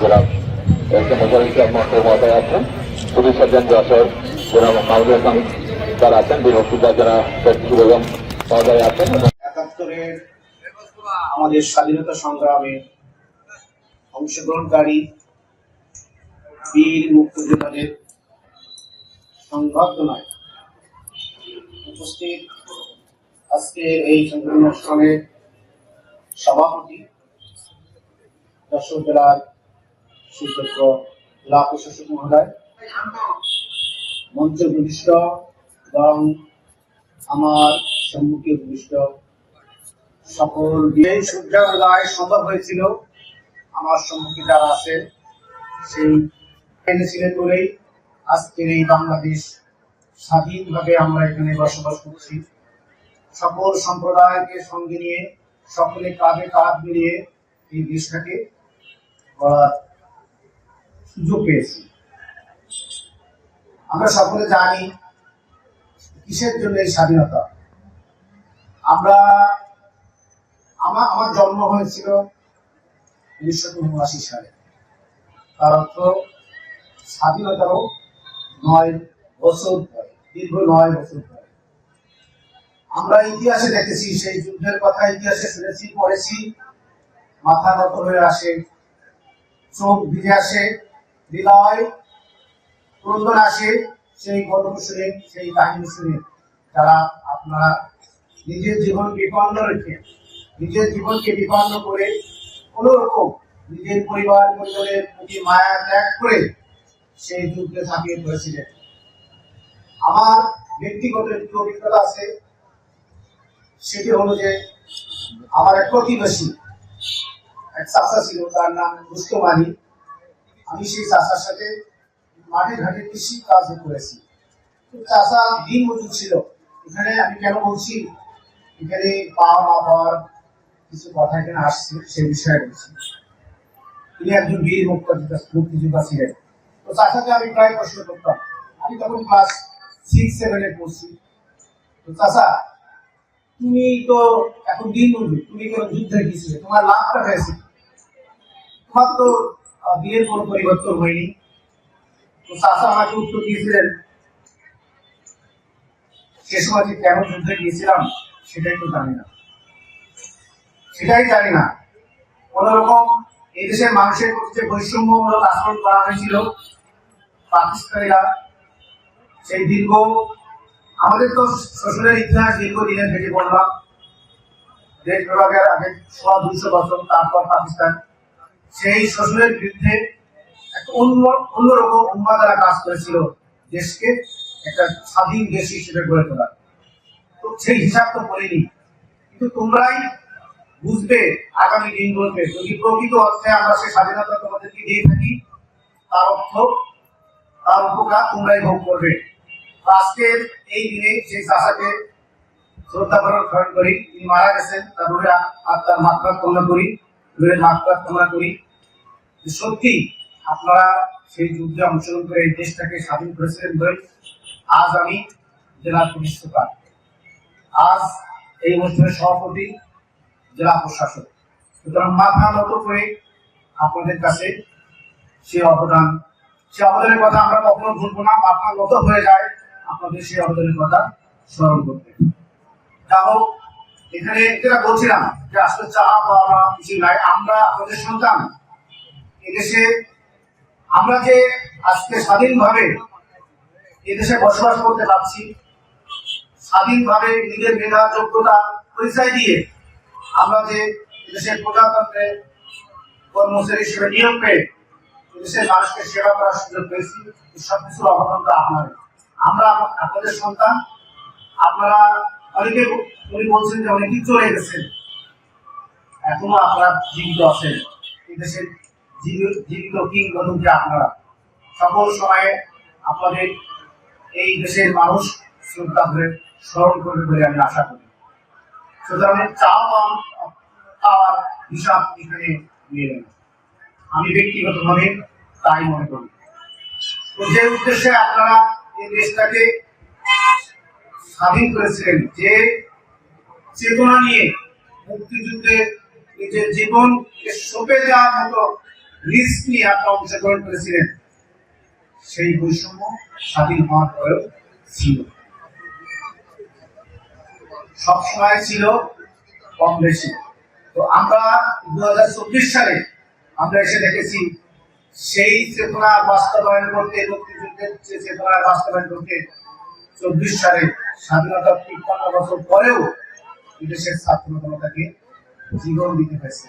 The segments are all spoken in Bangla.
জেলা মোজার ইসলাম মহোদয় আছেন। পুলিশ সার্জন যশোর মাহমুদ হাসান আছেন। বীর বেগম মহোদয় আছেন। আমাদের স্বাধীনতা সংগ্রামে অংশগ্রহণকারী বীর মুক্তিযোদ্ধাদের সংবর্ধনায় উপস্থিত আজকে এই সংগ্রাম অনুষ্ঠানের সভাপতি যশোর জেলার সুযোগ্য জেলা প্রশাসক মহোদয়, মঞ্চ বিশিষ্ট এবং আমার সম্মুখে ভূমিষ্ঠ সকল এই সূর্যোদয় সম্ভব হয়েছিল। আমার সম্মুখে যারা আছে, সেই এনেছিলেন বলেই আজকের এই বাংলাদেশ স্বাধীনভাবে আমরা এখানে বসবাস করছি। সকল সম্প্রদায়কে সঙ্গে নিয়ে, সকলে কাঁধে কাঁধ মিলিয়ে এই দেশটাকে গড়ার সুযোগ পেয়েছি। আমরা সকলে জানি কিসের জন্য এই স্বাধীনতা। আমরা আমার আমার জন্ম হয়েছিল উনিশশো উনআশি সালে। তার অর্থ স্বাধীনতারও নয় বছর পরে, দীর্ঘ নয় বছর পরে। আমরা ইতিহাসে দেখেছি, সেই যুদ্ধের কথা ইতিহাসে শুনেছি, পড়েছি, মাথা নত হয়ে আসে চোখ ভিজে আসে, হৃদয় ক্রন্দন আসে সেই গল্প শুনে, সেই কাহিনী শুনে যারা আপনারা নিজের জীবন বিপন্ন রেখে, নিজের জীবনকে বিপন্ন করে কোনো রকম নিজের পরিবার পরিবারের প্রতি মায়া ত্যাগ করে সেই যুদ্ধে ঝাঁপিয়ে পড়েছিলেন। আমার ব্যক্তিগত একটি অভিজ্ঞতা আছে, সেটি হলো যে আমার এক প্রতিবেশী এক চাষা ছিল, তার নাম রুস্তমানি আমি সেই চাষার সাথে মাঠে ঘাটে কৃষি কাজ করেছি। চাষা দিন মজুর ছিল। এখানে আমি কেন বলছি? এখানে পাওয়া না পাওয়ার কিছু কথা এখানে আসছে সেই বিষয়ে বলছি। তিনি একজন বীর মুক্তিযোদ্ধা মুক্তিযোদ্ধা ছিলেন। তো চাষাকে আমি প্রায় প্রশ্ন করতাম। আমি তখন ক্লাস সিক্স সেভেনে পড়ছি। তো চাষা তুমি তো এখন দিন মজুর, তুমি কেন যুদ্ধে গিয়েছিলে তোমার লাভটা হয়েছে তোমার তো আহ, দিনের পরিবর্তন হয়নি। তো আমাকে উত্তর দিয়েছিলেন সে সময় যে কেন যুদ্ধে গিয়েছিলাম সেটাই তো জানি না। সেটাই জানি না। কোন রকম মানুষের প্রতি বৈষম্যমূলক আচরণ করা হয়েছিল পাকিস্তানিরা সেই দীর্ঘ আমাদের তো শ্বশুরের ইতিহাস দীর্ঘদিনের থেকে বললাম দেশ বিভাগের আগে সোয়া দুশো বছর তারপর পাকিস্তান। সেই শ্বশুরের বিরুদ্ধে একটা অন্য, অন্যরকম উন্মাদারা কাজ করেছিল দেশকে একটা স্বাধীন দেশ হিসেবে গড়ে তোলা। তো সেই হিসাব তো করিনি কিন্তু তোমরাই বুঝবে আগামী দিনগুলোতে যদি প্রকৃত অর্থে আমরা সেই স্বাধীনতা তোমাদেরকে দিয়ে থাকি, তার অর্থ, তার উপকার তোমরাই ভোগ করবে। আজকের এই দিনে সেই চাষাকে শ্রদ্ধা করার স্মরণ করি। তিনি মারা গেছেন। তার আত্মার মাত্রা কামনা করি। মাত্রা কামনা করি। সত্যি আপনারা সেই যুদ্ধে অংশগ্রহণ করে এই দেশটাকে স্বাধীন করেছিলেন বলে আজ আমি জেলা আজ এই অনুষ্ঠানের সভাপতি জেলা প্রশাসক। সুতরাং মাথা নত করে আপনাদের কাছে সে অবদান সে অবদানের কথা আমরা কখনো ভুলবো না। মাথা নত হয়ে যায় আপনাদের সেই অবদানের কথা স্মরণ করতে। যা হোক এখানে যেটা বলছিলাম যে আসলে চাওয়া পাওয়া কিছু নাই, আমরা আমাদের সন্তান, এদেশে আমরা যে আজকে স্বাধীনভাবে এদেশে বসবাস করতে পারছি, স্বাধীনভাবে নিজের মেধা যোগ্যতা পরিচয় দিয়ে আমরা যে দেশের প্রজাতন্ত্রে কর্মচারী হিসেবে নিয়োগ পেয়ে দেশের মানুষকে সেবা করার সুযোগ পেয়েছি, এই সব কিছুর অবদান তো আপনাদের আমরা আপনাদের সন্তান, আপনারা অনেকে উনি বলছেন যে অনেকেই চলে গেছেন। এখনও আপনারা জীবিত আছেন। জীবিত কিংবদন্তি আপনারা। সকল সময়ে আপনাদের এই দেশের মানুষ স্মরণ করবে বলে আমি আশা করি। সুতরাং চাওয়া পাওয়া, পাওয়ার হিসাব এখানে নিয়ে আমি ব্যক্তিগতভাবে তাই মনে করি। তো যে উদ্দেশ্যে আপনারা এই দেশটাকে স্বাধীন করেছিলেন যে চেতনা নিয়ে মুক্তিযুদ্ধে নিজের জীবন সঁপে যাওয়ার মতো রিস্ক নিয়ে আপনারা অংশগ্রহণ করেছিলেন, সেই বৈষম্য স্বাধীন হওয়ার পরেও ছিল। সবসময় ছিল কম বেশি। তো আমরা দু হাজার চব্বিশ সালে আমরা এসে দেখেছি, সেই চেতনা বাস্তবায়ন করতে, মুক্তিযুদ্ধের যে চেতনা বাস্তবায়ন করতে চব্বিশ সালে স্বাধীনতা তিপ্পান্ন বছর পরেও বিদেশের ছাত্র জনতাকে জীবন দিতে হয়েছে।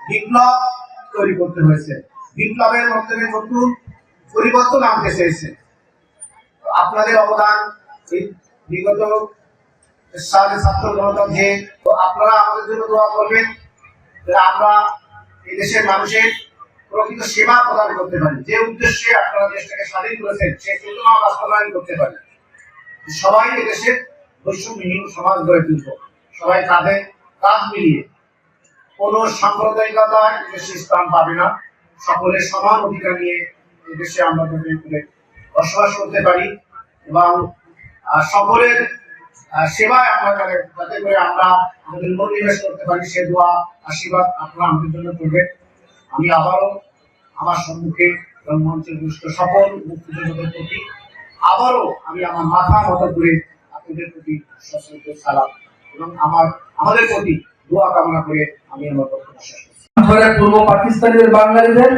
বিপ্লব তৈরি করতে হয়েছে। বিপ্লবের মাধ্যমে নতুন পরিবর্তন আনতে চেয়েছে। আপনাদের অবদান বিগত সালে ছাত্র জনতা যে আপনারা আমাদের জন্য দোয়া করবেন আমরা দেশের মানুষের প্রকৃত সেবা প্রদান করতে পারি। যে উদ্দেশ্যে আপনারা দেশটাকে স্বাধীন করেছেন, সেই চেতনা বাস্তবায়ন করতে পারি। সবাই এদেশে বৈষম্যহীন সমাজ গড়ে তুলব। সবাই কাঁধে কাঁধ মিলিয়ে। কোন সাম্প্রদায়িকতায় এদেশে স্থান পাবে না। সকলের সমান অধিকার নিয়ে এদেশে আমরা করে বসবাস করতে পারি এবং সকলের সেবায় আমরা যাতে করে আমরা আমাদের মনোনিবেশ করতে পারি, সে দোয়া, আশীর্বাদ আপনারা আমাদের জন্য করবেন। আমি আবারও আমার সম্মুখে এবং মঞ্চের দুষ্ট সকল মুক্তিযোদ্ধাদের প্রতি আবারও আমি আমার মাথা মতো করে আপনাদের প্রতি সালাম এবং আমার, আমাদের প্রতি দোয়া কামনা করে আমি আমার বক্তব্য শেষ করছি। পূর্ব পাকিস্তানের বাঙালিদের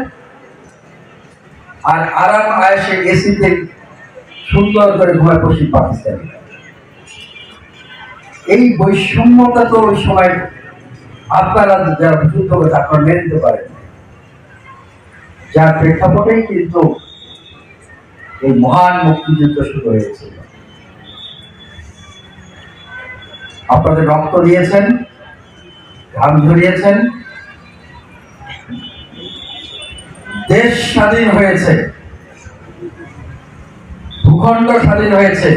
আর আরাম আয়েসে এসিতে সুন্দর করে ঘুমায় পশ্চিম পাকিস্তানি। এই বৈষম্যতা তো ওই সময় আপনারা যারা যুদ্ধ করে মেনে নিতে পারেন। যার প্রেক্ষাপটেই কিন্তু এই মহান মুক্তিযুদ্ধ শুরু হয়েছিল আপনাদের রক্ত দিয়েছেন, ঘাম ঝরিয়েছেন। দেশ স্বাধীন হয়েছে। ভূখণ্ড স্বাধীন হয়েছে।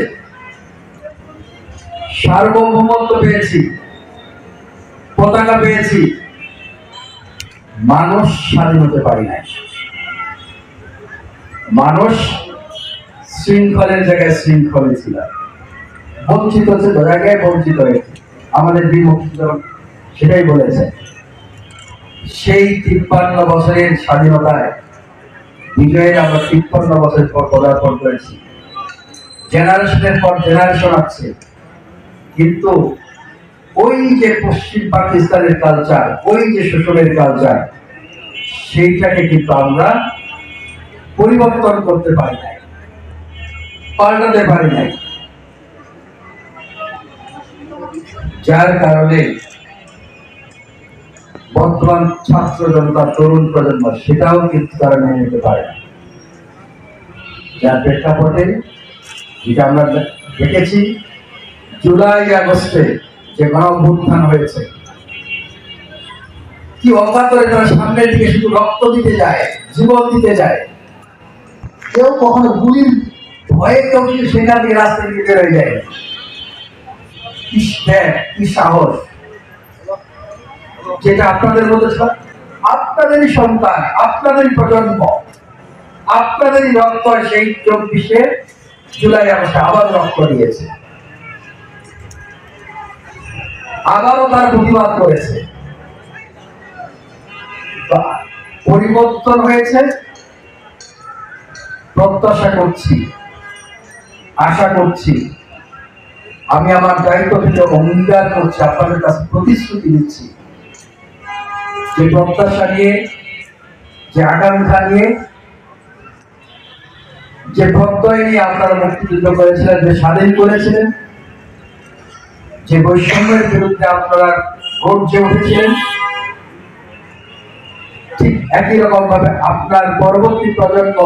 সার্বভৌমত্ব পেয়েছি। পতাকা পেয়েছি। মানুষ স্বাধীন হতে পারি নাই। মানুষ শৃঙ্খলের জায়গায় শৃঙ্খলে ছিল। বঞ্চিত হচ্ছে জায়গায় বঞ্চিত হয়েছে। আমাদের বিমুক্ত সেটাই বলেছে। সেই তিপ্পান্ন বছরের স্বাধীনতায় বিজয়ের আমরা তিপ্পান্ন বছর পর পদার্পণ করেছি। জেনারেশনের পর জেনারেশন আছে। কিন্তু ওই যে পশ্চিম পাকিস্তানের কালচার ওই যে শোষণের কালচার সেইটাকে কিন্তু আমরা পরিবর্তন করতে পারি নাই। পাল্টাতে পারি নাই। যার কারণে বর্তমান ছাত্র জনতা, তরুণ প্রজন্ম সেটাও কিন্তু তারা মেনে নিতে পারে যার প্রেক্ষাপটে, যেটা আমরা দেখেছি, জুলাই আগস্টে যে গণঅভ্যুত্থান হয়েছে, কি অকাতরে তারা সামনের দিকে শুধু রক্ত দিতে যায়, জীবন দিতে যায়। কেউ কখনো গুলির সেখান বেরোয় যায়। কি কি সাহস। যেটা আপনাদের ছিল, আপনাদেরই সন্তান আপনাদেরই প্রজন্ম আপনাদেরই রক্ত সেই চব্বিশে জুলাই আগস্টে আবার রক্ত দিয়েছে। আবারও তার প্রতিবাদ করেছে। পরিবর্তন হয়েছে। প্রত্যাশা করছি। আশা করছি, আমি আমার দায়িত্ব থেকে অঙ্গীকার করছি, আপনাদের কাছে প্রতিশ্রুতি দিচ্ছি যে প্রত্যাশা নিয়ে, যে আকাঙ্ক্ষা নিয়ে, যে প্রত্যয় নিয়ে আপনারা মুক্তিযুদ্ধ করেছিলেন, যে স্বাধীন করেছিলেন, যে বৈষম্যের বিরুদ্ধে আপনারা গর্জে উঠেছিলেন ঠিক একই রকম ভাবে আপনার পরবর্তী প্রজন্ম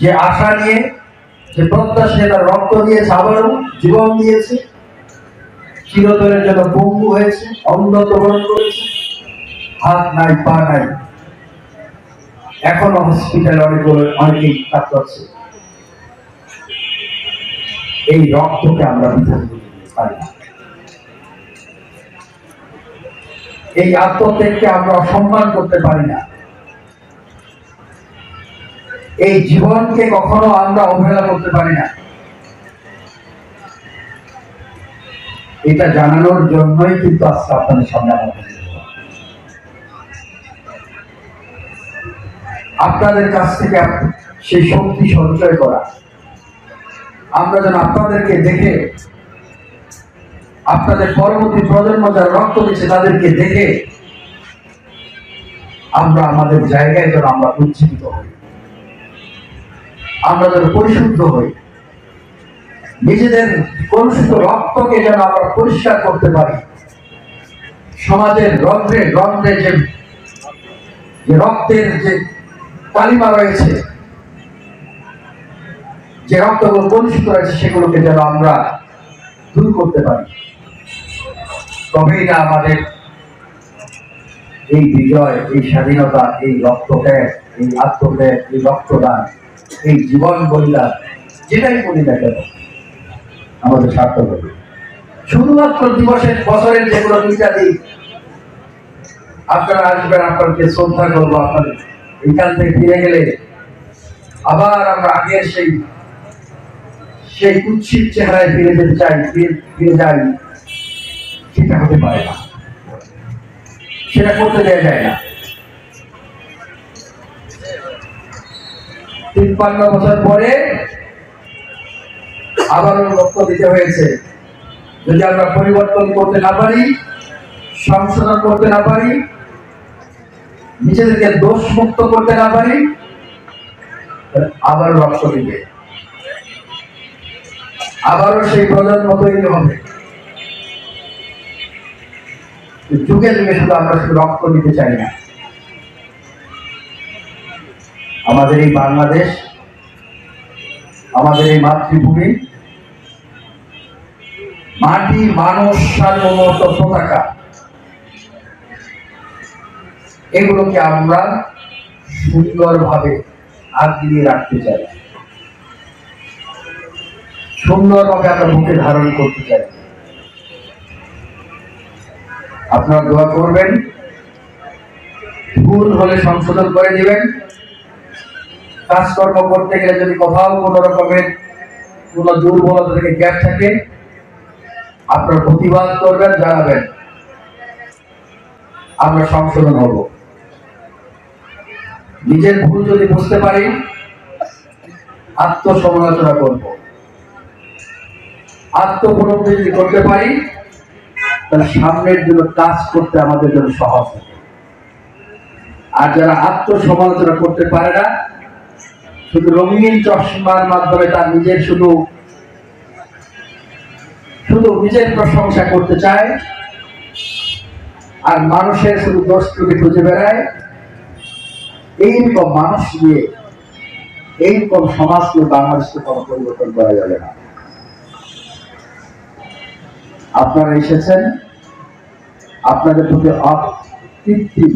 যে আশা নিয়ে, যে প্রত্যাশা তার রক্ত দিয়েছে আবারও, জীবন দিয়েছে চিরতরের জন্য পঙ্গু হয়েছে, অন্ধত্ব বরণ করেছে, হাত নাই, পা নাই। এখনও হসপিটালে অনেক অনেকেই কাজ করছে এই রক্তকে আমরা বিধান করতে পারি। এই আত্মত্যাগকে আমরা অসম্মান করতে পারি না। এই জীবনকে কখনো আমরা অবহেলা করতে পারি না। এটা জানানোর জন্যই কিন্তু আজকে আপনাদের সামনে আপনাদের কাছ থেকে সেই শক্তি সঞ্চয় করা। আমরা যেন আপনাদেরকে দেখে, আপনাদের পরবর্তী প্রজন্ম যারা রক্ত দিচ্ছে তাদেরকে দেখে, আমরা আমাদের জায়গায় যেন আমরা উজ্জীবিত হই। আমরা যেন পরিশুদ্ধ হই। নিজেদের কলুষিত রক্তকে যেন আমরা পরিষ্কার করতে পারি। সমাজের রন্ধ্রে রন্ধ্রে যে রক্তের যে কালিমা রয়েছে, যে রক্তগুলো কলুষিত রয়েছে, সেগুলোকে যেন আমরা দূর করতে পারি। তবেই না আমাদের এই বিজয়, এই স্বাধীনতা, এই রক্তত্যাগ, এই আত্মত্যাগ, এই রক্তদান এই জীবন বলিদান যেটাই বলি না কেন, আমাদের সার্থক হবে। শুধুমাত্র দিবসের বছরের যেগুলো দিন আপনারা আসবেন আপনাকে শ্রদ্ধা করব, আপনাদের এখান থেকে ফিরে গেলে আবার আমরা আগের সেই সেই কুৎসিত চেহারায় ফিরে যেতে চাই, ফিরে যাই, সেটা হতে পারে না। সেটা করতে দেওয়া যায় না। তিপ্পান্ন বছর পরে আবারও লক্ষ্য দিতে হয়েছে। যদি আমরা পরিবর্তন করতে না পারি, সংশোধন করতে না পারি, নিজেদেরকে দোষ মুক্ত করতে না পারি আবার রক্ত দিবে। আবারও সেই প্রজন্ম তৈরি হবে। যুগে যুগে শুধু আমরা রক্ত দিতে চাই না। আমাদের এই বাংলাদেশ, আমাদের এই মাতৃভূমি, মাটি, মানুষ, সার্বভৌমত্ব, পতাকা, এগুলোকে আমরা সুন্দরভাবে আগলিয়ে রাখতে চাই। সুন্দরভাবে আমরা মুখে ধারণ করতে চাই। আপনারা দোয়া করবেন, ভুল হলে সংশোধন করে দিবেন। কাজকর্ম করতে গেলে যদি কোথাও কোনো রকমের কোনো দুর্বলতা থেকে গ্যাপ থাকে, আপনার প্রতিবাদ করবেন, জানাবেন। আমরা সংশোধন হব। নিজের ভুল যদি বুঝতে পারি, আত্মসমালোচনা করব। আত্মপলব্ধি যদি করতে পারি, তাহলে সামনের জন্য কাজ করতে আমাদের জন্য সহজ হবে। আর যারা আত্মসমালোচনা করতে পারে না শুধু রঙিন চশমার মাধ্যমে তার নিজের শুধু শুধু নিজের প্রশংসা করতে চায়, আর মানুষের শুধু দোষ ত্রুটি খুঁজে বেড়ায়, এইরকম মানুষ দিয়ে এইরকম সমাজকে বাংলাদেশকে কোনো পরিবর্তন করা যাবে না। আপনারা এসেছেন, আপনাদের প্রতি অকৃত্রিম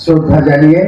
শ্রদ্ধা জানিয়ে